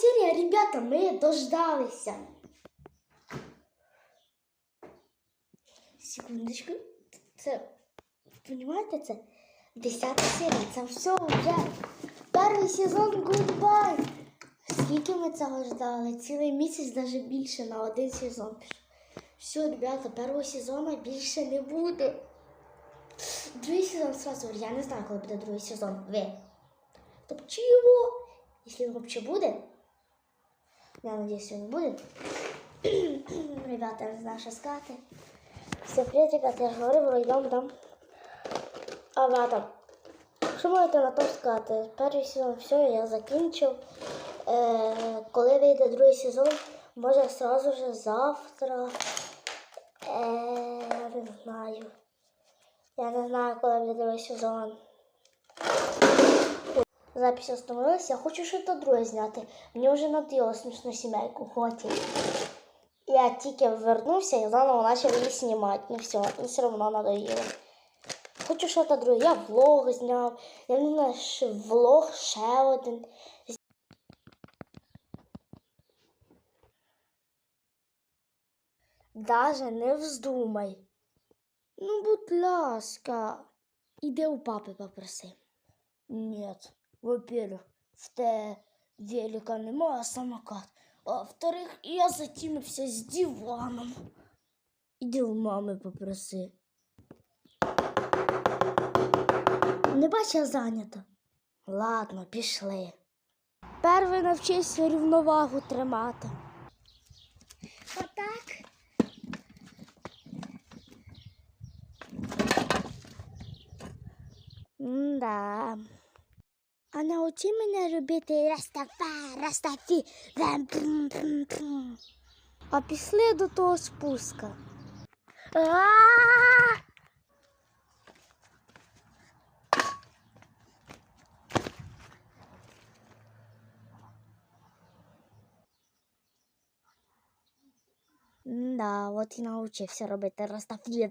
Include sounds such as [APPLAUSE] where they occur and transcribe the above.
серія, ребята, ми дождалися. Секундочку. Це, понимаете, це десята серія. Це все вже. Перший сезон гудбай. Скільки ми цього ждали? Цілий місяць, навіть більше на один сезон. Все, ребята, першого сезону більше не буде. Другий сезон сразу, я не знаю, коли буде другий сезон. Ви. Тобто чого? Якщо він взагалі буде. Я надеюсь, він буде. [CLEARS THROAT] ребята, що сказати. Всем привет, ребята, я ж говорив, пройдемо там. А ладно. Що можете на то сказати? Перший сезон все, я закінчив. Е, коли вийде другий сезон, може сразу же завтра. Е, не знаю. Я не знаю, коли буде другий сезон. Запись остановилась, я хочу щось друге зняти. Мені вже надоело смішну сімейку, хватить. Я тільки вернувся і заново почав її знімати. Ну все, ну все одно надоело. Хочу щось друге. Я влог зняв. Я не знаю, влог ще один. Даже не вздумай. Ну, будь ласка, іди у папи попроси. Нет, во-первых, в те велика немає самокат. А во-вторых, я затімився з диваном. Іди у мами попроси. Не бач, я зайнята. Ладно, пішли. Перший навчився рівновагу тримати. Отак. Да. А научи мене робити растафа, растафі, вем, пум, пум, пум. А пішли до того спуска. Да, от і навчився робити растафі.